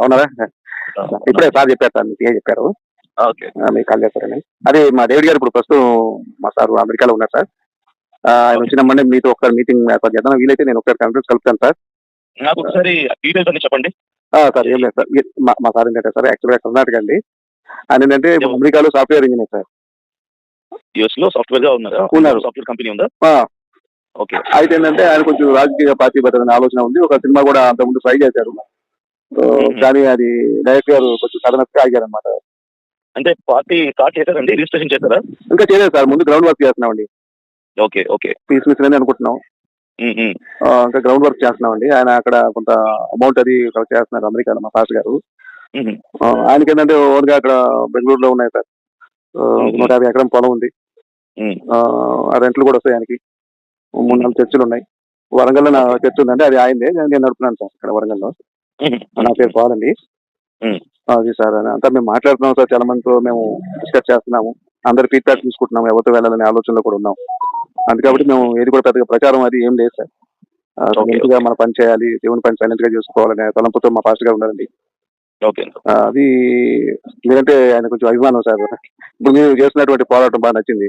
అవునరా ఇప్పుడే సార్ చెప్పారు సార్ మీకు ఏ చెప్పారు? మీకు కాల్ చేస్తారని అదే మా డేవిడ్ గారు ఇప్పుడు ప్రస్తుతం మా సార్ అమెరికాలో ఉన్నారు సార్. ఆయన వచ్చినమ్మంటే మీతో ఒకసారి మీటింగ్ ఏర్పాటు చేద్దాం. వీలైతే నేను ఒకసారి కాన్ఫరెన్స్ కలుపుతాను సార్. నాకు ఒకసారి డీటెయిల్స్ అన్ని చెప్పండి. సార్ ఏం లేదు సార్. మా- సార్ ఏంటంటే సార్ యాక్చువల్గా కర్ణాటక అండి. ఆయన ఏంటంటే? అమెరికాలో సాఫ్ట్వేర్ ఇంజనీర్ సార్. యుఎస్లో సాఫ్ట్వేర్గా ఉన్నారా? ఉన్నారు. సాఫ్ట్వేర్ కంపెనీ ఉందా? ఓకే. అయితే ఏంటంటే ఆయన కొంచెం రాజకీయ పార్టీ పెట్టాలనే ఆలోచన ఉంది. ఒక సినిమా కూడా అంతకుముందు ట్రై చేశారు. కానీ అది డైరెక్ట్ గారు కొంచెం సడన్ ఆగారు అనమాట అంటే పార్టీ స్టార్ట్ చేశారండి? రిజిస్ట్రేషన్ చేశారా? ఇంకా చేయలేదు సార్. ముందు గ్రౌండ్ వర్క్ చేస్తున్నామండి. Okay okay. పీస్ మిస్ అని అనుకుంటున్నాం. ఇంకా గ్రౌండ్ వర్క్ చేస్తున్నామండి. ఆయన అక్కడ కొంత అమౌంట్ అది కలెక్ట్ చేస్తున్నారు అమెరికాలో మా పాస్ గారు. ఆయనకి ఏంటంటే ఓన్గా అక్కడ బెంగళూరులో ఉన్నాయి సార్. నూట యాభై ఎకరం పొలం ఉంది. ఆ, రెంట్లు కూడా వస్తాయి ఆయనకి. మూడు నాలుగు చర్చిలు ఉన్నాయి. వరంగల్లో నా చర్చ్ ఉందండి అది ఆయనదే. నేను నేను నడుపుతున్నాను సార్ ఇక్కడ వరంగల్లో. నా పేరు పాల్ అండి. అది సార్ అంతా మేము మాట్లాడుతున్నాం సార్ చాలా మందితో మేము డిస్కస్ చేస్తున్నాము. అందరి ఫీడ్బ్యాక్ తీసుకుంటున్నాము ఎవరితో వెళ్ళాలనే ఆలోచనలో కూడా ఉన్నాం. అందుకబట్టి మేము ఏది కూడా పెద్దగా ప్రచారం అది ఏం లేదు సార్. మంచిగా మన పని చేయాలి దేవుని పని సైలెంట్గా చేసుకోవాలనే తలంపుతో మా ఉన్నారండి. ఓకే ఆ, అది మీరంటే ఆయన కొంచెం అభిమానం సార్. ఇప్పుడు మీరు చేస్తున్నటువంటి పోరాటం బాగా నచ్చింది.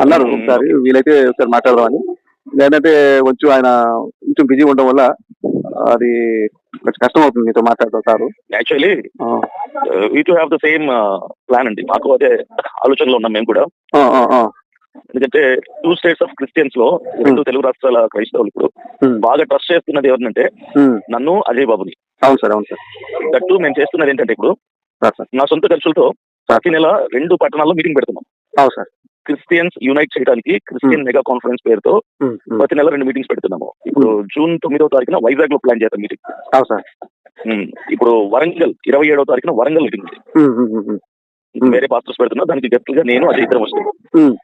అన్నారు. ఒకసారి వీలైతే ఒకసారి మాట్లాడదామని. లేదంటే కొంచెం ఆయన కొంచెం బిజీ ఉండడం వల్ల అది కొంచెం కష్టం అవుతుంది మీతో మాట్లాడటం sir. Actually we to have the same plan అండి. మాకు అదే ఆలోచనలో ఉన్నాం మేము కూడా. ఎందుకంటే టూ స్టేట్స్ ఆఫ్ క్రిస్టియన్స్లో రెండు తెలుగు రాష్ట్రాల క్రైస్తవులు ఇప్పుడు మ్మ్. బాగా ట్రస్ట్ చేస్తున్నది ఎవరినంటే మ్మ్. నన్ను అజయ్ బాబుని. అవును సార్ అవును సార్. దట్టు మేము చేస్తున్నది ఏంటంటే ఇప్పుడు నా సొంత ఖర్చులతో ప్రతి నెల రెండు పట్టణాల్లో మీటింగ్ పెడుతున్నాం. అవును సార్. క్రిస్టియన్స్ యునైట్ చేయడానికి క్రిస్టియన్ మెగా కాన్ఫరెన్స్ పేరుతో మ్మ్. మ్మ్. ప్రతి నెల రెండు మీటింగ్స్ పెడుతున్నాము ఇప్పుడు జూన్ తొమ్మిదో తారీఖున వైజాగ్లో ప్లాన్ చేద్దాం మీటింగ్ సార్ ఇప్పుడు వరంగల్ ఇరవై ఏడో తారీఖున వరంగల్ మీటింగ్. వేరే పాస్టర్స్ పెడుతున్నా దానికి గెస్ట్గా నేను అదే ఇద్దరం వస్తాం మ్మ్.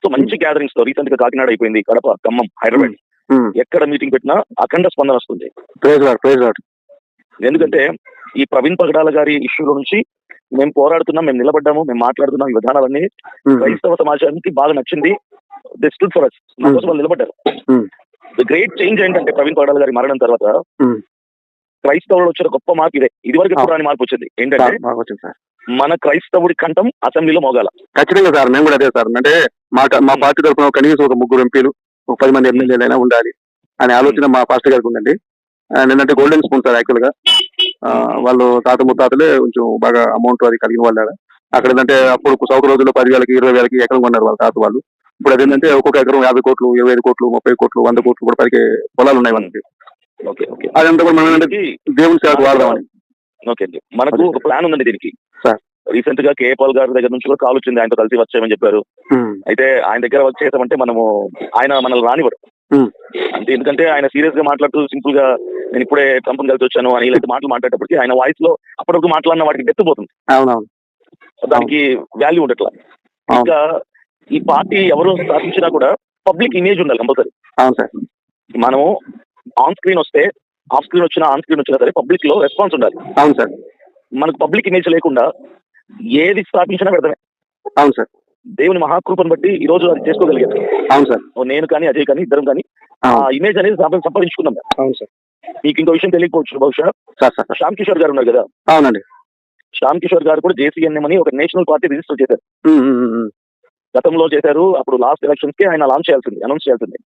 సో మంచి గ్యాదరింగ్స్తో రీసెంట్గా కాకినాడ అయిపోయింది కడప ఖమ్మం హైదరాబాద్. ఎక్కడ మీటింగ్ పెట్టినా అఖండ స్పందన వస్తుంది ఎందుకంటే ఈ ప్రవీణ్ పగడాల గారి ఇష్యూలో నుంచి మేము పోరాడుతున్నాం మేము నిలబడ్డాము మేము మాట్లాడుతున్నాం విధానాలన్నీ. క్రైస్తవ సమాజానికి బాగా నచ్చింది. ది స్టూడ్ ఫర్ అస్ వాళ్ళు నిలబడ్డారు. ది గ్రేట్ చేంజ్ ఏంటంటే ప్రవీణ్ పగడాల గారి మరణం తర్వాత మ్మ్. క్రైస్తవులు వచ్చిన గొప్ప మార్పు ఇదే. ఇది వరకు ఎప్పుడు. రాని మార్పు వచ్చింది. ఏంటంటే మన క్రైస్తవుడి కంఠం అసెంబ్లీలో మోగాల. ఖచ్చితంగా సార్ మేము కూడా అదే సార్. అంటే మా మా పార్టీ తరఫున కనీసం ఒక ముగ్గురు ఎంపీలు ఒక పది మంది ఎమ్మెల్యేలు అయినా ఉండాలి అనే ఆలోచన మా పాస్టర్ గారికి ఉందండి. నిన్నంటే గోల్డెన్ స్పూన్ సార్ యాక్చువల్గా. వాళ్ళు తాత ముత్తాతలే కొంచెం బాగా అమౌంట్ అది కలిగిన వాళ్ళు అక్కడ ఏంటంటే అప్పుడు సౌక రోజుల్లో పదివేలకి ఇరవై వేలకి ఎకరం కొన్నారు వాళ్ళ తాత వాళ్ళు. ఇప్పుడు అదేంటంటే ఒక్కొక్క ఎకరం యాభై కోట్లు ఇరవై ఐదు కోట్లు ముప్పై కోట్లు వంద కోట్లు కూడా పలికే పొలాలు ఉన్నాయి ఓకే ఓకే. అదంతా కూడా మనం ఏంటంటే దేవుని సేవకు వాడదామని ఓకే అండి. మనకు ఒక ప్లాన్ ఉందండి దీనికి. సార్. రీసెంట్గా కేపాల్ గారి దగ్గర నుంచి కూడా కాల్ వచ్చింది. ఆయనతో కలిసి వచ్చామని చెప్పారు. అయితే ఆయన దగ్గర వర్క్ చేసామంటే మనము ఆయన మనల్ని రానివ్వడు. అంటే ఎందుకంటే ఆయన సీరియస్గా మాట్లాడుతూ సింపుల్గా నేను ఇప్పుడే ట్రంప్ కలిసి వచ్చాను అని ఇలాంటి మాటలు మాట్లాడేటప్పటికి ఆయన వాయిస్లో అప్పటివరకు మాట్లాడిన వాటికి డెత్తిపోతుంది అవునవును. దానికి వాల్యూ ఉండట్లా. ఇంకా ఈ పార్టీ ఎవరు స్థాపించినా కూడా పబ్లిక్ ఇమేజ్ ఉండాలి కంపల్సరీ. అవును సార్. మనము ఆన్ స్క్రీన్ వస్తే ఆఫ్ స్క్రీన్ వచ్చినా ఆన్ స్క్రీన్ వచ్చినా సరే పబ్లిక్లో రెస్పాన్స్ ఉండాలి. అవును సార్. మనకు పబ్లిక్ ఇమేజ్ లేకుండా ఏది స్థాపించినా పెడతామే. అవును సార్. దేవుని మహాకృపను బట్టి ఈ రోజు అది చేసుకోగలిగాం అవును సార్. నేను కానీ అజయ్ కానీ ఇద్దరం కానీ ఆ ఇమేజ్ అనేది సంపా- సంపాదించుకున్నాం అవును సార్. మీకు ఇంకో విషయం తెలియకపోవచ్చు బహుశా. Sir sir sir. Shyam Kishore గారు ఉన్నారు కదా? అవునండి. శ్యామ్ కిషోర్ గారు కూడా జేసీఎన్ఎం అని ఒక నేషనల్ పార్టీ రిజిస్టర్ చేశారు. గతంలో చేశారు అప్పుడు లాస్ట్ ఎలక్షన్స్కి ఆయన లాంచ్ చేయాల్సింది అనౌన్స్ చేయాల్సింది.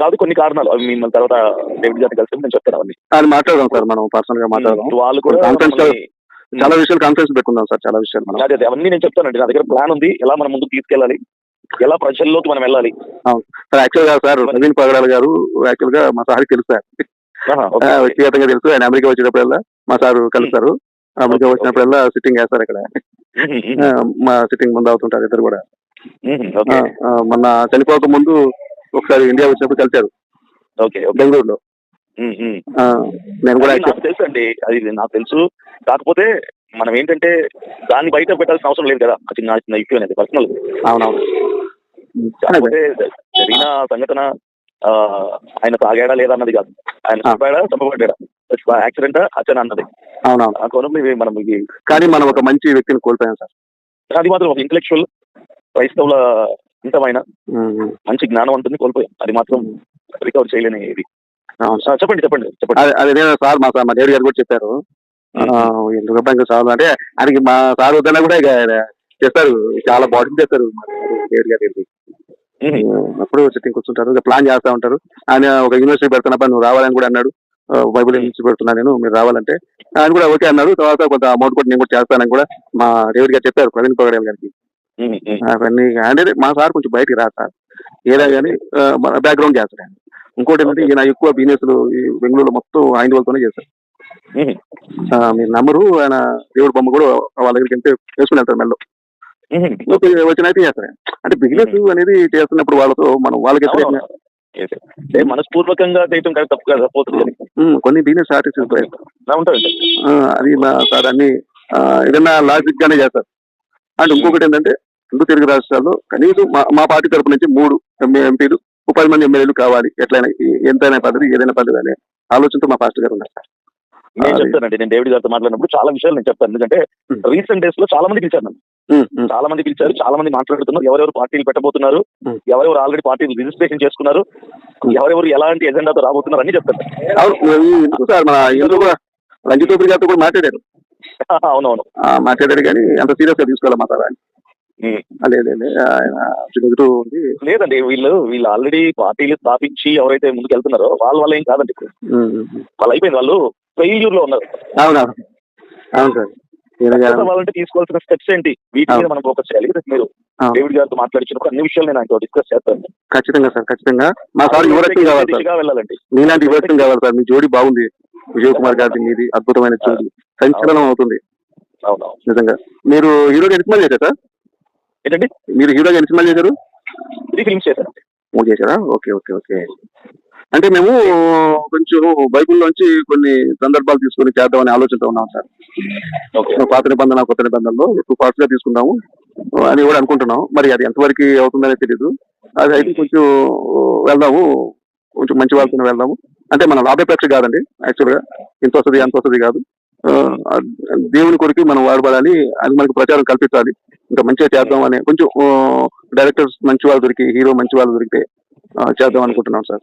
కాదు కొన్ని కారణాలు. అవి మిమ్మల్ని తర్వాత డేవిడ్ గారిని కలిసి నేను చెప్తాను అవన్నీ. మాట్లాడదాం సార్ మనం పర్సనల్గా మాట్లాడదాం. వాళ్ళు కూడా చాలా విషయాలు కాన్ఫరెన్స్ పెట్టుకుందాం సార్ చాలా విషయాలు మనం. అదే అదే అవన్నీ నేను చెప్తానండి. నా దగ్గర ప్లాన్ ఉంది. ఎలా మనం ముందుకు తీసుకెళ్ళాలి? ఎలా ప్రజల్లోకి మనం వెళ్ళాలి? సార్ యాక్చువల్గా సార్ ప్రవీణ్ పగడాల గారు యాక్చువల్గా మా సార్ తెలుసు సార్. వ్యక్తిగతంగా తెలుసు. ఆయన అమెరికా వచ్చేటప్పుడల్లా మా సార్ కలుస్తారు. అమెరికా వచ్చినప్పుడల్లా సిట్టింగ్ వేస్తారు అక్కడ. మా సిట్టింగ్ ముందు అవుతుంటారు ఇద్దరు కూడా. మొన్న చనిపోక ముందు ఒకసారి ఇండియా వచ్చినప్పుడు కలిశారు. బెంగళూరులో. నేను కూడా అది నాకు తెలుసు అండి అది నాకు తెలుసు. కాకపోతే మనం ఏంటంటే దాన్ని బయట పెట్టాల్సిన అవసరం లేదు కదా. అది నా నా ఇష్యూ అనేది పర్సనల్ అవునవును. కాకపోతే జరిగిన సంఘటన ఆయన తాగాడా లేదా అన్నది కాదు. ఆయన. చంపాడా చంపబడ్డా? యాక్సిడెంట్ హత్యన అన్నది. అవునవును. మనం ఇది కానీ మనం ఒక మంచి వ్యక్తిని కోల్పోయాం సార్. అది మాత్రం ఒక ఇంటలెక్చువల్ క్రైస్తవుల అంతమైన. మంచి జ్ఞానవంతుని కోల్పోయాం. అది మాత్రం రికవర్ చేయలేని ఇది. అవును ఆ, చెప్పండి చెప్పండి చెప్పండి. అదే అదే నేను సార్ మా సార్ మా డాడీ గారు కూడా చెప్పారు. ఎందుకు ఇంకా సార్? అంటే ఆయనకి మా సార్ వద్దన్నా కూడా ఇక చేస్తారు. చాలా బాడీ చేస్తారు మా డాడీ గారు అప్పుడు సిట్టింగ్ కూర్చుంటారు. ఇక ప్లాన్ చేస్తా ఉంటారు. ఆయన ఒక యూనివర్సిటీ పెడుతున్నప్పుడు నువ్వు రావాలని కూడా అన్నాడు. బైబిల్ యూనివర్సిటీ పెడుతున్నా నేను మీరు రావాలంటే. ఆయన కూడా ఓకే అన్నారు. తర్వాత కొంత అమౌంట్ కూడా నేను కూడా చేస్తానని కూడా మా డేవిడ్ గారు చెప్పారు ప్రవీణ్ పగడేల్ గారికి. అవన్నీ అంటే మా సార్ కొంచెం బయటికి రా సార్. ఏదా కానీ బ్యాక్గ్రౌండ్ చేస్తాడు ఇంకోటి ఏంటంటే ఈయన ఎక్కువ బిజినెస్ బెంగళూరులో మొత్తం ఆయన వాళ్ళతోనే ఆ, మీరు నమ్మరు ఆయన దేవుడి బొమ్మ కూడా వాళ్ళ దగ్గరికి వెళ్తే వేసుకుని వెళ్తారు మెల్లో. వచ్చిన అయితే చేస్తారు. అంటే బిజినెస్ అనేది చేస్తున్నప్పుడు వాళ్ళతో మనం వాళ్ళకి. అంటే మనస్పూర్వకంగా చేయటం కరెక్ట్ తప్పు కదా కొన్ని బిజినెస్ ఆర్టిస్ట్ అది మా సార్ అన్ని ఆ, ఏదన్నా లాజిక్ గానే చేస్తారు. అండ్ ఇంకొకటి ఏంటంటే రెండు తెలుగు రాష్ట్రాల్లో కనీసం మా మా పార్టీ తరపు నుంచి మూడు ఎంపీలు ముప్పై మంది ఎమ్మెల్యేలు కావాలి. ఎట్లయినా ఎంతైనా పద్ధతి ఏదైనా పద్ధతి అనే ఆలోచనతో మా పాస్టర్ గారు ఉన్నారు. సార్ నేను చెప్తానండి. నేను డేవిడ్ గారితో మాట్లాడినప్పుడు చాలా విషయాలు నేను చెప్తాను. ఎందుకంటే. రీసెంట్ డేస్లో చాలా మంది పిలిచారు నన్ను. చాలా మంది పిలిచారు చాలా మంది మాట్లాడుతున్నారు. ఎవరెవరు పార్టీలు పెట్టబోతున్నారు. ఎవరెవరు ఆల్రెడీ పార్టీలు రిజిస్ట్రేషన్ చేసుకున్నారు ఎవరెవరు ఎలాంటి ఎజెండాతో రాబోతున్నారు అన్ని చెప్తాను. అవును ఈ ఎందుకు సార్? మన ఎందుకు కూడా రంజిత్ గారితో కూడా మాట్లాడారు. అవునవును. మాట్లాడారు కానీ అంత సీరియస్గా తీసుకోవాలి మా సార్ అదే ఆయన నెగిటివ్ ఉంది. లేదండి వీళ్ళు వీళ్ళు ఆల్రెడీ పార్టీలు స్థాపించి ఎవరైతే ముందుకు వెళ్తున్నారో వాళ్ళ వల్ల ఏం కాదండి ఇప్పుడు. వాళ్ళు అయిపోయింది వాళ్ళు ఫెయిల్యూర్లో ఉన్నారు. అవును అవును. అవును సార్. గారు- వాళ్ళంటే తీసుకోవాల్సిన స్టెప్స్ ఏంటి? వీటి మీద మనం ఫోకస్ చేయాలి. మీరు అవును. డేవిడ్ గారితో మాట్లాడించినప్పుడు అన్ని విషయాలు నేను ఆయనతో డిస్కస్ చేస్తాను. ఖచ్చితంగా సార్ ఖచ్చితంగా. మా సార్ యువరత్నం కావాలి సార్? వెళ్ళాలండి. మీలాంటి యువరత్నం కావాలి సార్? మీ జోడి బాగుంది. విజయ్ కుమార్ గారిది మీది అద్భుతమైన జోడి. సంచలనం అవుతుంది. అవునవును. నిజంగా. మీరు ఎన్ని సినిమాలు చేశారు? సార్ ఏంటండి? మీరు హీరోగా ఎన్ని సినిమాలు చేశారు? త్రీ ఫిల్మ్స్ చేశాను. మూడు చేశారా? Okay okay okay. అంటే మేము కొంచెం బైబిల్లోంచి కొన్ని సందర్భాలు తీసుకొని చేద్దామనే ఆలోచనతో ఉన్నాం సార్. పాత నిబంధన కొత్త నిబంధనలో ఎక్కువ పార్ట్స్గా తీసుకుందాము అని కూడా అనుకుంటున్నాం. మరి అది ఎంతవరకు అవుతుందనే తెలియదు అది అయితే కొంచెం వెళ్దాము. కొంచెం మంచి వాళ్ళతో వెళ్దాము. అంటే మన లాభాపేక్ష కాదండి యాక్చువల్గా. ఇంత వస్తుంది అంత వస్తుంది కాదు. దేవుని కొరికి మనం వాడబడాలి. అది మనకి ప్రచారం కల్పించాలి ఇంకా మంచిగా చేద్దాం అని కొంచెం డైరెక్టర్స్ మంచి వాళ్ళు దొరికి హీరో మంచి వాళ్ళు దొరికితే చేద్దాం అనుకుంటున్నాం సార్.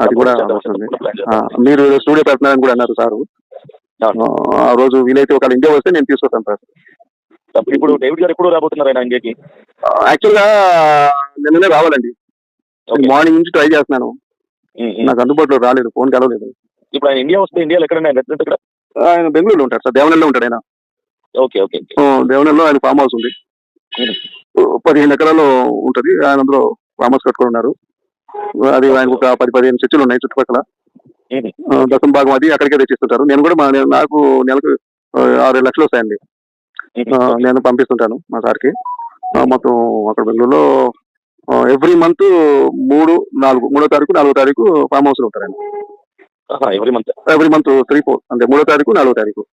అది కూడా వస్తుంది మీరు స్టూడియో పెడుతున్నారని కూడా అన్నారు సారు. ఆ, రోజు వీలైతే ఒకవేళ ఇండియా వస్తే నేను తీసుకొస్తాను సార్. ఇప్పుడు డేవిడ్ గారు ఎప్పుడు రాబోతున్నారు ఆయన ఇండియాకి? యాక్చువల్గా నిన్ననే రావాలండి. మార్నింగ్ నుంచి ట్రై చేస్తున్నాను. నాకు అందుబాటులో రాలేదు. ఫోన్ కలవలేదు. ఇప్పుడు ఆయన ఇండియా వస్తే ఇండియాలో ఎక్కడ ఆయన రెసిడెంట్ ఇక్కడ ఆయన బెంగళూరులో ఉంటాడు సార్ దేవనల్లో ఉంటాడు ఆయన. ఓకే ఓకే దేవనల్లో ఆయన ఫామ్ హౌస్ ఉంది. పదిహేను ఎకరాలు ఉంటది ఆయన అందులో ఫామ్ హౌస్ కట్టుకొని ఉన్నారు. అది ఆయనకు ఒక పది పదిహేను చర్చలు ఉన్నాయి చుట్టుపక్కల. దశం భాగం అది అక్కడికే తెచ్చిస్తుంటారు. నేను కూడా నాకు నెలకు ఆరు లక్షలు వస్తాయండి. నేను పంపిస్తుంటాను మా సార్కి. మొత్తం అక్కడ బెంగళూరులో ఎవ్రీ మంత్ మూడు నాలుగు మూడో తారీఖు నాలుగో తారీఖు ఫామ్ హౌస్లో ఉంటారండి ఎవరి month every month three four అంటే మూడో తారీఖు నాలుగో తారీఖు.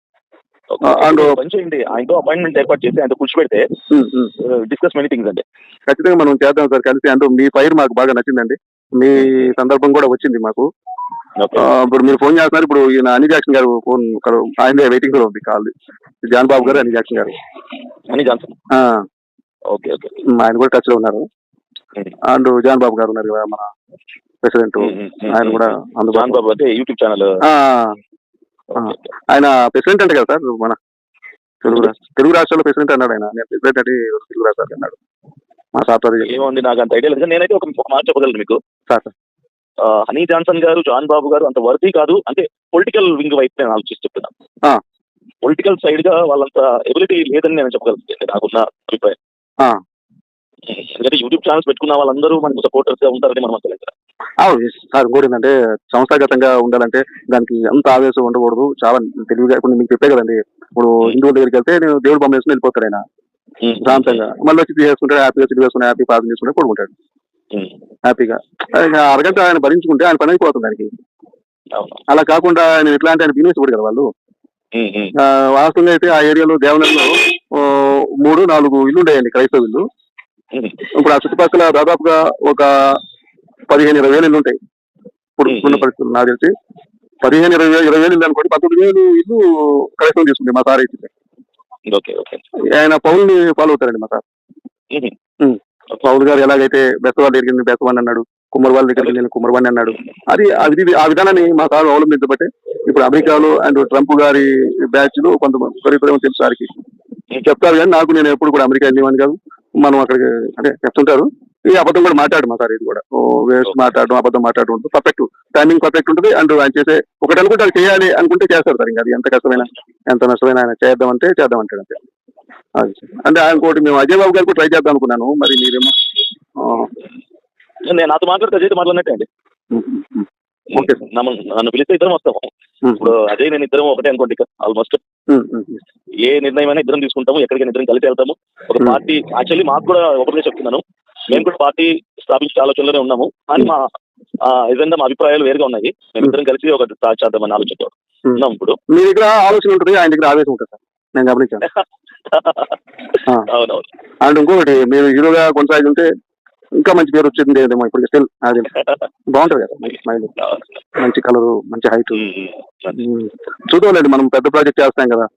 చేయండి. ఆయనతో అపాయింట్మెంట్ ఏర్పాటు చేసి ఆయనతో కూర్చోబెడితే ఉమ్, ఉమ్. డిస్కస్ మెనీ థింగ్స్ అండి. ఖచ్చితంగా మనం చేద్దాం సార్ కలిసి. అంటే మీ ఫైర్ మాకు బాగా నచ్చిందండి. మీ సందర్భం కూడా వచ్చింది మాకు. ఆ, ఇప్పుడు మీరు ఫోన్ చేస్తున్నారు. ఇప్పుడు ఈయన అన్ని జాక్సన్ గారు ఫోన్ ఆయన వెయిటింగ్లో ఉంది కాల్. జాన్ బాబు గారు గారు. అని జాన్సన్ ఆ, ఓకే ఆయన కూడా టచ్లో ఉన్నారు. ఉమ్. అండ్ జాన్ బాబు గారు ఉన్నారు కదా మన ప్రెసిడెంట్ ఆయన కూడా బాబు అంటే యూట్యూబ్ ఛానల్. ఆయన ప్రెసిడెంట్ అంటే కదా సార్ మన తెలుగు తెలుగు రాష్ట్రాల్లో ప్రెసిడెంట్ అన్నాడు ఆయన. నేను ప్రెసిడెంట్ అంటే తెలుగు రాష్ట్రాలు అన్నాడు. మా సార్ ఏముంది నాకు అంత ఐడియా లేదు. నేనైతే ఒక మాట చెప్పగలను మీకు. సార్ హనీ జాన్సన్ గారు జాన్ బాబు గారు అంత వర్తీ కాదు. అంటే పొలిటికల్ వింగ్ వైపు నేను ఆలోచిస్తూ చెప్తున్నాను. పొలిటికల్ సైడ్గా వాళ్ళంత ఎబిలిటీ లేదని నేను చెప్పగలను నాకున్న అభిప్రాయం. ఎందుకంటే యూట్యూబ్ ఛానల్స్ పెట్టుకున్న వాళ్ళందరూ మనకు సపోర్టర్స్గా ఉంటారని మనం అసలు అవును సార్ ఇంకోటి ఏంటంటే సంస్థాగతంగా ఉండాలంటే దానికి అంత ఆవేశం ఉండకూడదు. చాలా తెలివిగా ఇప్పుడు మీకు చెప్పే కదండి. ఇప్పుడు హిందువుల దగ్గరికి వెళ్తే నేను దేవుడు బొమ్మ వేసుకుని వెళ్ళిపోతాడు ఆయన. శాంతంగా మళ్ళీ వచ్చి చేసుకుంటాడు హ్యాపీగా సిటీ వేసుకుని హ్యాపీ పాదం చేసుకుంటే పడుకుంటాడు. హ్యాపీగా. అరగంట ఆయన భరించుకుంటే ఆయన పని అయిపోతుంది అవును. అలా కాకుండా ఆయన ఎట్లా అంటే ఆయన బిజినెస్ కూడా కదా వాళ్ళు. వాస్తవంగా అయితే ఆ ఏరియాలో దేవనల్లో ఆ, మూడు నాలుగు ఇల్లు ఉండేయండి క్రైస్తవ ఇల్లు. ఇప్పుడు ఆ చుట్టుపక్కల దాదాపుగా ఒక పదిహేను ఇరవై వేలు ఇల్లు ఉంటాయి. ఇప్పుడు. ఉన్న పరిస్థితులు నాకు తెలిసి పదిహేను ఇరవై వేలు ఇరవై వేలు ఇల్లు అనుకోండి పంతొమ్మిది వేలు ఇల్లు కలెక్షన్ తీసుకుంది మా సార్ అయితే. Okay okay. ఆయన పౌల్ని ఫాలో అవుతారండి మా సార్. పౌల్ గారు ఎలాగైతే బెస్తవాళ్ళ దగ్గరికి వెళ్ళి బెస్తవాడిని అన్నాడు కుమ్మరి వాళ్ళ దగ్గరికి వెళ్ళి కుమ్మరివాడిని అన్నాడు అది అది ఆ విధానాన్ని మా సార్ అవలంబించబట్టే ఇప్పుడు అమెరికాలో అండ్ ట్రంప్ గారి బ్యాచ్లో కొంత విపరీతం తెలుసు సార్కి. చెప్తారు కానీ నాకు నేను ఎప్పుడు కూడా అమెరికా వెళ్ళేవాడిని కాదు. మనం అక్కడికి అంటే చెప్తుంటారు. ఈ అబద్ధం కూడా మాట్లాడు మా సార్ ఇది కూడా? వేస్ట్ మాట్లాడడం అబద్ధం మాట్లాడడం ఉంటుంది పర్ఫెక్ట్ టైమింగ్ పర్ఫెక్ట్ ఉంటుంది. అండ్ ఆయన చేసే ఒకటి అనుకుంటే అది చేయాలి అనుకుంటే చేస్తారు సార్ ఇంకా అది ఎంత కష్టమైనా ఎంత నష్టమైనా ఆయన చేద్దాం అంటే చేద్దాం అంటాడు అంతే. అది. అంటే ఆయన ఇంకోటి మేము అజయ్ బాబు గారు కూడా ట్రై చేద్దాం అనుకున్నాను. మరి మీరేమో? నేను నాతో మాట్లాడితే అజయ్ మాట్లాడినట్టే అండి. ఓకే. సార్ నన్ను నన్ను పిలిస్తే ఇద్దరం వస్తాము. ఇప్పుడు అజయ్ నేను ఇద్దరం ఒకటే అనుకోండి ఆల్మోస్ట్. ఏ నిర్ణయమైనా ఇద్దరం తీసుకుంటాము ఎక్కడికైనా ఇద్దరం కలిసి వెళ్తాము. ఒక. పార్టీ యాక్చువల్లీ మాకు కూడా ఒకటే చెప్తున్నాను. మేము కూడా పార్టీ స్థాపించే ఆలోచనలోనే ఉన్నాము. కానీ మా ఎజెండా మా అభిప్రాయాలు వేరుగా ఉన్నాయి. మేము ఇద్దరం కలిసి ఒక చేద్దామని ఆలోచనతో. ఉన్నాం ఇప్పుడు. మీ దగ్గర ఆలోచన ఉంటుంది ఆయన దగ్గర ఆవేశం ఉంటుంది సార్. నేను గమనించాను. అవునవును. అండ్ ఇంకొకటి మీరు హీరోగా కొనసాగుంటే ఇంకా మంచి పేరు వచ్చింది ఏదేమో ఇప్పుడు స్టిల్ అది బాగుంటుంది కదా మంచి స్మైల్. మంచి కలర్ మంచి హైట్. చూద్దాంలేండి మనం పెద్ద ప్రాజెక్ట్ చేస్తాం కదా.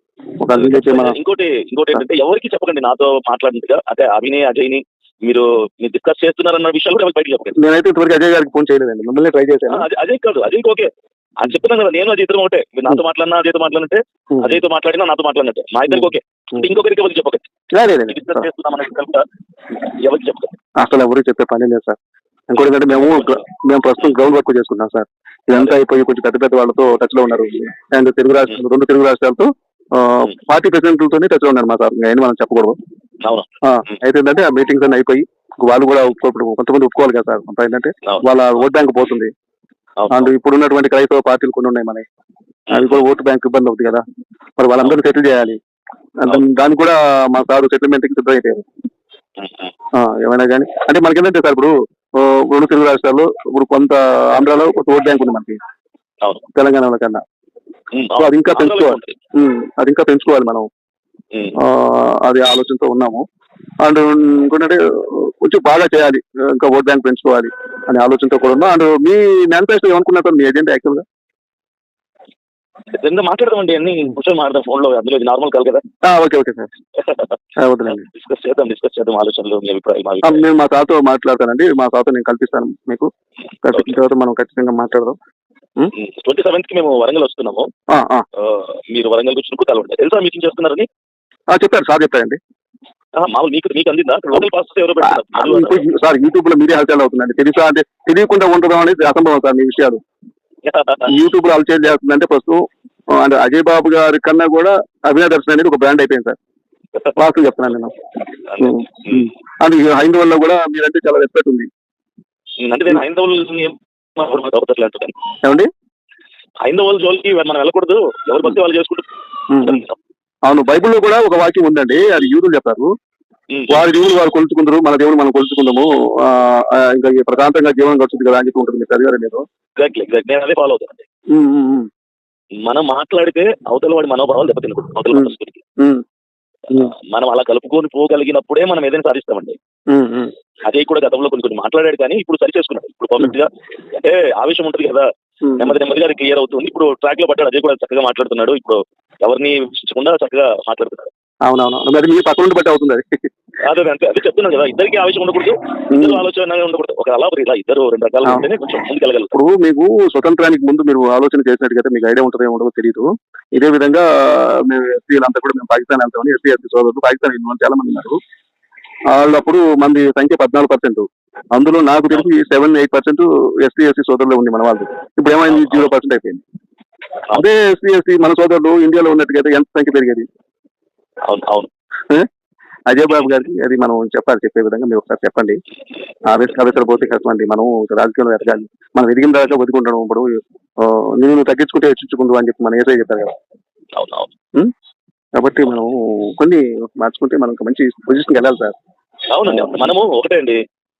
ఇంకోటి ఇంకోటి ఏంటంటే ఎవరికి చెప్పకండి నాతో మాట్లాడినట్టుగా. అంటే అభినయ్ అజయ్ని మీరు మీరు డిస్కస్ చేస్తున్నారన్న విషయాలు కూడా ఎవరికి బయటకు చెప్పకండి నేనైతే ఇంతవరకు అజయ్ గారికి ఫోన్ చేయలేదండి మిమ్మల్ని ట్రై చేశాను. అజయ్- కాదు అజయ్ ఓకే. అని చెప్తున్నాను కదా నేను అది ఇద్దరం ఒకటే. మీరు నాతో మాట్లాడినా అజయ్తో మాట్లాడినట్టే. అజయ్తో మాట్లాడినా నాతో మాట్లాడినట్టే. మా ఇద్దరికి ఓకే. ఇంకొకరికి ఎవరికి చెప్పకండి. డిస్కస్ చేస్తున్నామని ఎవరికి చెప్పకండి అసలు ఎవరికి చెప్పే పని లేదు సార్. ఇంకోటి మేము మేము ప్రస్తుతం గ్రౌండ్ వర్క్ చేసుకుంటాం సార్. ఇదంతా అయిపోయి కొంచెం పెద్ద పెద్ద వాళ్ళతో టచ్లో ఉన్నారు. అండ్ తెలుగు రాష్ట్రాలు రెండు తెలుగు రాష్ట్రాలతో పార్టీ ప్రెసిడెంట్లతోనే టచ్లో ఉన్నారు మా సార్. నేను మనం చెప్పకూడదు. అయితే ఏంటంటే ఆ మీటింగ్స్ అన్ని అయిపోయి వాళ్ళు కూడా ఒప్పుకో- ఇప్పుడు కొంతమంది ఒప్పుకోవాలి కదా సార్ కొంత ఏంటంటే. వాళ్ళ ఓట్ బ్యాంక్ పోతుంది. అండ్ ఇప్పుడు ఉన్నటువంటి క్రైస్తవ పార్టీలు కొన్ని ఉన్నాయి మనకి. అవి కూడా ఓటు బ్యాంక్ ఇబ్బంది అవుతుంది కదా. మరి వాళ్ళందరినీ సెటిల్ చేయాలి. దానికి కూడా మా సార్ సెటిల్మెంట్కి సిద్ధం ఆ, ఏమైనా కానీ అంటే మనకేంటంటే సార్ ఇప్పుడు రెండు తెలుగు రాష్ట్రాల్లో ఇప్పుడు కొంత ఆంధ్రాలో కొంత ఓట్ బ్యాంక్ ఉంది మనకి. తెలంగాణలో కన్నా. సో అది ఇంకా పెంచుకోవాలి. అది ఇంకా పెంచుకోవాలి మనం. అది ఆలోచనతో ఉన్నాము. అండ్ ఇంకొంటే కొంచెం బాగా చేయాలి. ఇంకా ఓట్ బ్యాంక్ పెంచుకోవాలి అనే ఆలోచనతో కూడా ఉన్నాం. అండ్ మీ మేనిఫెస్టో ఏమనుకున్నారు మీ ఏజెండా యాక్చువల్గా? నిజంగా మాట్లాడదామండి అన్ని కూర్చొని మాట్లాడదాం ఫోన్లో అందులో నార్మల్ కాదు. కదా ఓకే ఓకే సార్. డిస్కస్ చేద్దాం డిస్కస్ చేద్దాం ఆలోచనలు మీ అభిప్రాయం. నేను మా సార్తో మాట్లాడతానండి. మా సార్తో నేను కల్పిస్తాను మీకు. కల్పించిన తర్వాత మనం ఖచ్చితంగా మాట్లాడదాం. ట్వంటీ సెవెంత్కి మేము వరంగల్ వస్తున్నాము. మీరు వరంగల్ వచ్చినప్పుడు కలవండి తెలుసా మీటింగ్ చేస్తున్నారని? చెప్పారు సార్ చెప్పారండి. ఆ, మామూలు మీకు మీకు అందిందా? లోకల్ ఎవరో సార్ యూట్యూబ్లో మీరే హల్చల్ అవుతుందండి. తెలుసా అంటే తెలియకుండా ఉండడం అనేది అసంభవం సార్ మీ విషయాలు. యూట్యూబ్లో హల్చల్ చేస్తుందంటే ఆ, అంటే అజయ్ బాబు గారి కన్నా కూడా అభినయ దర్శన్ అనేది ఒక బ్రాండ్ అయిపోయింది సార్. వాస్తవం చెప్తున్నాను నేను. అండ్ హైందవుల్లో కూడా మీరంటే చాలా రెస్పెక్ట్ ఉంది. అంటే నేను హైందవులు ఏమండి? హైందవుల జోలికి మనం వెళ్ళకూడదు. ఎవరు బట్టి వాళ్ళు చేసుకుంటూ ఉమ్, ఉమ్. అవును బైబిల్లో కూడా ఒక వాక్యం ఉందండి అది యూదులు చెప్పారు. వారి దేవుడు వారు కొలుచుకుందరు మన దేవుడు మనం కొలుచుకుందాము ఇంకా ప్రశాంతంగా జీవనం గడుచుంది కదా అని చెప్పి ఉంటుంది మీరు చదివారు నేను ఎగ్జాక్ట్లీ ఎగ్జాక్ట్ నేను అదే ఫాలో అవుతానండి. మనం మాట్లాడితే అవతల వాడి మనోభావాలు దెబ్బతినకూడదు అవతల ఉమ్, మనం అలా కలుపుకొని పోగలిగినప్పుడే మనం ఏదైనా సాధిస్తామండి. అదే కూడా గతంలో కొన్ని కొన్ని మాట్లాడాడు కానీ ఇప్పుడు సరి చేసుకున్నాడు. ఇప్పుడు పర్ఫెక్ట్గా అంటే ఆవేశం ఉంటుంది కదా. నెమ్మది నెమ్మదిగా అది క్లియర్ అవుతుంది. ఇప్పుడు ట్రాక్లో పట్టాడు అదే కూడా చక్కగా మాట్లాడుతున్నాడు. ఇప్పుడు ఎవరిని విమర్శించకుండా చక్కగా మాట్లాడుతున్నాడు అవునవును. మరి మీ పక్కన ఉండి బట్టి అవుతుంది. అది అదే అంతే అదే చెప్తున్నాను కదా ఇద్దరికి ఆవేశం ఉండకూడదు ఇద్దరు ఆలోచన ఉండకూడదు. ఒక అలా ఇలా ఇద్దరు రెండు రకాలు. ఉంటేనే కొంచెం ముందుకెళ్ళగలుగుతారు ఇప్పుడు మీకు స్వతంత్రానికి ముందు మీరు ఆలోచన చేసినట్టుగా మీకు ఐడియా ఉంటుందో ఉండదో తెలియదు ఇదే విధంగా మేము ఎస్సీలు అంతా కూడా మేము పాకిస్తాన్ వెళ్తామని ఎస్సీ ఎస్సీ సోదరులు పాకిస్తాన్ వెళ్ళిన వాళ్ళు చాలా మంది ఉన్నారు. వాళ్ళప్పుడు మంది సంఖ్య పద్నాలుగు పర్సెంట్. అందులో నాకు తెలిసి seven eight percent SC SC సోదరులు ఉంది మన వాళ్ళు ఇప్పుడు ఏమైంది? జీరో పర్సెంట్ అయిపోయింది. అదే ఎస్సీ ఎస్సీ మన సోదరులు ఇండియాలో ఉన్నట్టుగా ఎంత సంఖ్య పెరిగేది? అవును అవును. అజయ్ బాబు గారికి అది మనం చెప్పాలి చెప్పే విధంగా మీరు ఒకసారి చెప్పండి. ఆవేశ ఆవేశాలు పోతే కష్టం అండి మనం రాజకీయంలో ఎదగాలి. మనం ఎదిగిన దాకా బతుకుంటాం ఇప్పుడు నేను తగ్గించుకుంటే హెచ్చించుకుంటూ అని చెప్పి మన ఏసై చెప్పారు కదా. అవును అవును. కాబట్టి మనం కొన్ని మార్చుకుంటే మనం మంచి పొజిషన్కి వెళ్ళాలి సార్. అవునండి అవును. మనము ఒకటే అండి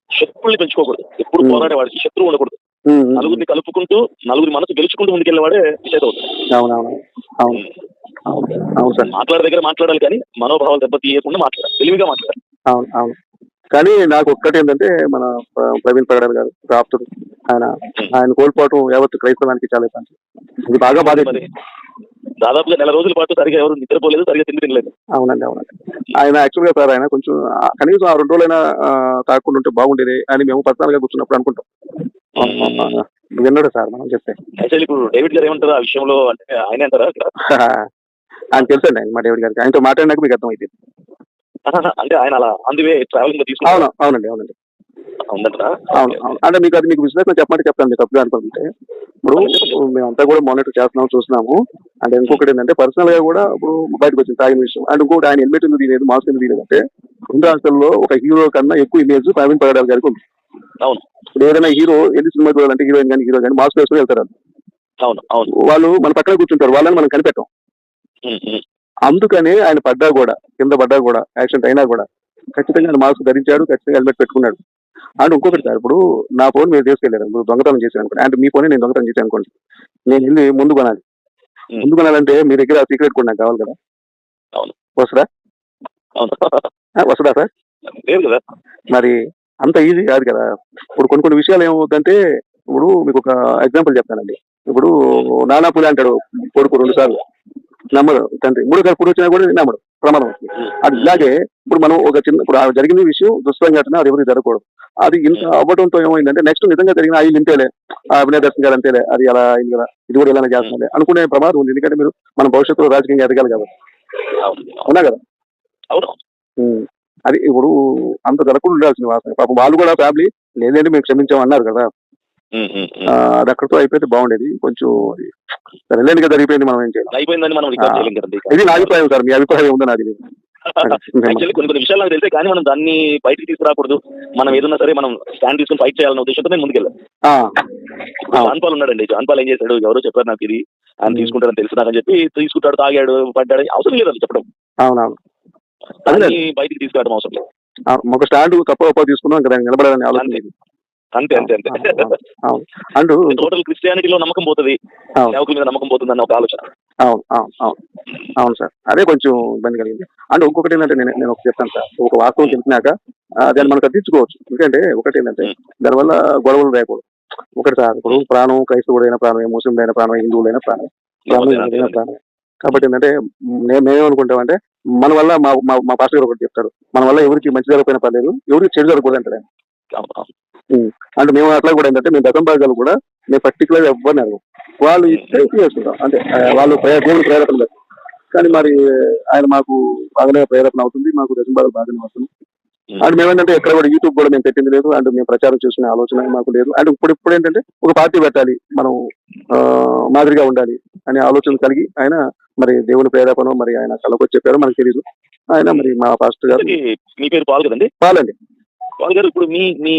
శత్రువుల్ని పెంచుకోకూడదు. ఎప్పుడు. పోరాడే వాడికి శత్రువు ఉండకూడదు. నలుగురిని కలుపుకుంటూ నలుగురి మనసు గెలుచుకుంటూ ముందుకెళ్ళేవాడే విషయం అవుతుంది అవును. అవును అవును సార్. మాట్లాడే దగ్గర మాట్లాడాలి కానీ మనోభావాలు దెబ్బతీయకుండా మాట్లాడాలి. తెలివిగా మాట్లాడాలి. అవును అవును. కానీ నాకు ఒక్కటి ఏంటంటే మన ప్ర- ప్రవీణ్ పగడాల్ గారు రాప్తుడు ఆయన ఆయన కోల్పోవటం యావత్ క్రైస్తవానికి చాలా ఇబ్బంది. ఇది బాగా బాధ దాదాపుగా నెల రోజుల పాటు సరిగా ఎవరు నిద్రపోలేదు సరిగా తిండి తినలేదు. అవునండి అవునండి. ఆయన యాక్చువల్గా సార్ ఆయన కొంచెం కనీసం ఆ రెండు రోజులైనా ఆ, తాగకుండా ఉంటే బాగుండేది అని మేము పర్సనల్గా కూర్చున్నప్పుడు అనుకుంటాం. విన్నాడు సార్ మనం చెప్తే యాక్చువల్లీ ఇప్పుడు డేవిడ్ గారు ఏమంటారు ఆ విషయంలో అంటే ఆయన అంటారా ఇక్కడ ఆయన తెలుసండి ఆయన మా డేవిడ్ గారికి. ఆయనతో మాట్లాడినాక మీకు అర్థమైంది అంటే ఆయన అలా అందువే ట్రావెలింగ్లో అవును అవునండి అవునండి. అవును అవును. అంటే మీకు అది మీకు విశ్లేషణ చెప్పమంటే చెప్తాను మీరు తప్పుగా అనుకుంటే ఇప్పుడు మేమంతా కూడా మానిటర్ చేస్తున్నాము చూస్తున్నాము. అంటే ఇంకొకటి ఏంటంటే పర్సనల్గా కూడా ఇప్పుడు బయటకు వచ్చింది తాగిన విషయం. అండ్ ఇంకొకటి ఆయన హెల్మెట్ ఎందుకు తీయలేదు మాస్క్ ఎందుకు తీయలేదు అంటే రెండు రాష్ట్రాల్లో ఒక హీరో కన్నా ఎక్కువ ఇమేజ్ ప్రవీణ్ పగడాల్ గారికి ఉంది. అవును. ఇప్పుడు ఏదైనా హీరో ఎన్ని సినిమా చూడాలంటే హీరోయిన్ కానీ హీరో కానీ మాస్క్ వేసుకుని వెళ్తారు. అవును అవును. వాళ్ళు మన పక్కన కూర్చుంటారు వాళ్ళని మనం కనిపెట్టాం. అందుకనే ఆయన పడ్డా కూడా కింద పడ్డా కూడా యాక్సిడెంట్ అయినా కూడా ఖచ్చితంగా ఆయన మాస్క్ ధరించాడు ఖచ్చితంగా హెల్మెట్ పెట్టుకున్నాడు. అండ్ ఇంకొకటి సార్ ఇప్పుడు నా ఫోన్ మీరు తీసుకెళ్ళారు మీరు దొంగతనం చేశాను అనుకోండి అంటే మీ ఫోన్ నేను దొంగతనం చేశాను అనుకోండి నేను వెళ్ళి ముందు కొనాలి. ముందు కొనాలంటే మీ దగ్గర సీక్రెట్ కూడా నాకు కావాలి కదా? అవును. వస్తుందా? వస్తుందా సార్? లేదు కదా. మరి అంత ఈజీ కాదు కదా. ఇప్పుడు కొన్ని కొన్ని విషయాలు ఏమవుతుందంటే ఇప్పుడు మీకు ఒక ఎగ్జాంపుల్ చెప్తానండి. ఇప్పుడు నానా పులి అంటాడు కొడుకు రెండు సార్లు. నమ్మడు తండ్రి. మూడు సార్లు పులి వచ్చినా కూడా నమ్మడు ప్రమాదం వస్తుంది. అది ఇలాగే ఇప్పుడు మనం ఒక చిన్న ఇప్పుడు జరిగిన విషయం దుస్సంఘటన అది ఎవరికి జరగకూడదు. అది ఇంత అవ్వడంతో ఏమైందంటే నెక్స్ట్ నిజంగా జరిగిన ఐదు ఇంతేలే. ఆ అభినయ దర్శన్ గారు అంతేలే. అది అలా అయింది కదా. ఇది కూడా ఇలానే చేస్తుంది అనుకునే ప్రమాదం ఉంది. ఎందుకంటే మీరు మన భవిష్యత్తులో రాజకీయంగా ఎదగాలి కాబట్టి. అవును. కదా? అవును. అది ఇప్పుడు అంత జరగకుండా ఉండాల్సిన వాసన పాపం వాళ్ళు కూడా ఫ్యామిలీ లేదంటే మేము క్షమించాం అన్నారు కదా. అది అక్కడితో అయిపోతే బాగుండేది. కొంచెం అది సరేలేనిగా జరిగిపోయింది మనం ఏం చేయాలి? ఇది నా అభిప్రాయం సార్ మీ అభిప్రాయం ఉందో నాది లేదు. యాక్చువల్లీ కొన్ని కొన్ని విషయాలు నాకు తెలిసే కానీ మనం దాన్ని బయటికి తీసుకురాకూడదు. మనం ఏదన్నా సరే మనం స్టాండ్ తీసుకుని ఫైట్ చేయాలన్న ఉద్దేశంతో నేను ముందుకెళ్ళాను జాన్పాల్ ఉన్నాడండి. జాన్పాల్ ఏం చేశాడు? ఎవరో చెప్పారు నాకు ఇది. ఆయన. తీసుకుంటారని తెలుసు నాకని చెప్పి తీసుకుంటాడు తాగాడు పడ్డాడు అవసరం లేదని చెప్పడం. అవునవును. బయటికి తీసుకురావడం అవసరం లేదు. ఒక స్టాండ్ తప్ప తప్ప తీసుకున్నాం ఇంకా దానికి నిలబడాలని ఆలోచన. అంతే అంతే అంతే. అవును. అండ్ టోటల్ క్రిస్టియానిటీలో నమ్మకం పోతుంది. సేవకుల మీద నమ్మకం పోతుంది అన్న ఒక ఆలోచన. అవును అవును అవును. అవును సార్. అదే కొంచెం ఇబ్బంది కలిగింది. అండ్ ఇంకొకటి ఏంటంటే నేను నేను ఒకటి చెప్తాను సార్. ఒక వాస్తవం తెలిసినాక దాన్ని మనం తగ్గించుకోవచ్చు ఎందుకంటే ఒకటి ఏంటంటే దానివల్ల గొడవలు రాకూడదు. ఒకటి సార్ ఇప్పుడు ప్రాణం క్రైస్తవుడైన ప్రాణం ముస్లింలైన ప్రాణం హిందువులైన ప్రాణం ప్రాణం ప్రాణం. కాబట్టి ఏంటంటే మేము మేమేమనుకుంటామంటే మన వల్ల మా మా పాస్టర్ గారు ఒకటి చెప్తారు. మన వల్ల ఎవరికి మంచి జరగకపోయినా పర్లేదు ఎవరికి చెడు జరగకూడదు అంటారు ఆయన. అవును, అవును. అంటే మేము అట్లా కూడా ఏంటంటే మేము దశం భాగాలు కూడా మేము పర్టికులర్ ఎవరిని అడగం. వాళ్ళు ఇస్తే చేసుకుంటాం అంటే వాళ్ళు దేవుని ప్రేరేపణ. కానీ మరి ఆయన మాకు బాగానే ప్రేరేపణ అవుతుంది మాకు దశం భాగాలు బాగానే అవుతుంది అండ్ మేమేంటంటే ఎక్కడ కూడా యూట్యూబ్ కూడా మేము పెట్టింది లేదు అండ్ మేము ప్రచారం చేసుకునే ఆలోచన మాకు లేదు. అండ్ ఇప్పుడు ఇప్పుడు ఏంటంటే ఒక పార్టీ పెట్టాలి మనం మాదిరిగా ఉండాలి అనే ఆలోచన కలిగి ఆయన మరి దేవుని ప్రేరేపణ మరి ఆయన కళ్ళకొచ్చి చెప్పారో మనకు తెలియదు ఆయన మరి మా పాస్టర్ గారు మీ పేరు పాల్ కదండి? పాలండి. పాల్ గారు ఇప్పుడు మీ మీ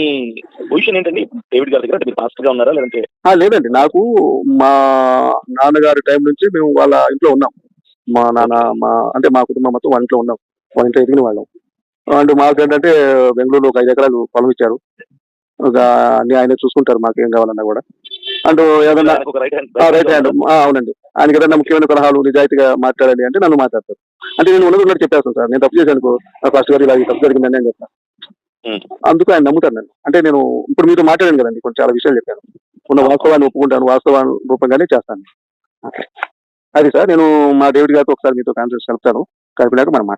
పొజిషన్ ఏంటండి? డేవిడ్ గారి దగ్గర మీరు మాస్టర్గా ఉన్నారా లేదంటే? లేదండి. నాకు మా నాన్నగారి టైం నుంచి మేము వాళ్ళ ఇంట్లో ఉన్నాం. మా నాన్న మా అంటే మా కుటుంబం మొత్తం వాళ్ళ ఇంట్లో ఉన్నాం. వాళ్ళ ఇంట్లో ఎదిగిన వాళ్ళం. అండ్ మాకు ఏంటంటే బెంగళూరులో ఒక ఐదు ఎకరాలు పొలం ఇచ్చారు. ఆయన చూసుకుంటారు మాకు ఏం కావాలన్నా కూడా. అండ్ ఏదన్నా రైట్ హ్యాండ్ అవునండి. ఆయనకి ఏదైనా ముఖ్యమైన సలహాలు నిజాయితీగా మాట్లాడాలి అంటే నన్ను మాట్లాడతారు. అంటే నేను ఉన్నది ఉన్నట్టు చెప్పేస్తాను సార్. నేను తప్పు చేశాను ఫస్ట్ గారు ఇలా తప్పు జరిగిందని నేను చెప్తాను. అందుకు ఆయన నమ్ముతారు నన్ను. అంటే నేను ఇప్పుడు మీతో మాట్లాడాను కదండి కొంచెం చాలా విషయాలు చెప్పాను. ఉన్న వాస్తవాన్ని ఒప్పుకుంటాను వాస్తవాన్ని రూపంగానే చేస్తాను. అది సార్ నేను మా డేవిడ్ గారితో ఒకసారి మీతో కాన్ఫరెన్స్ కలుపుతాను. కలిపినాక మనం మాట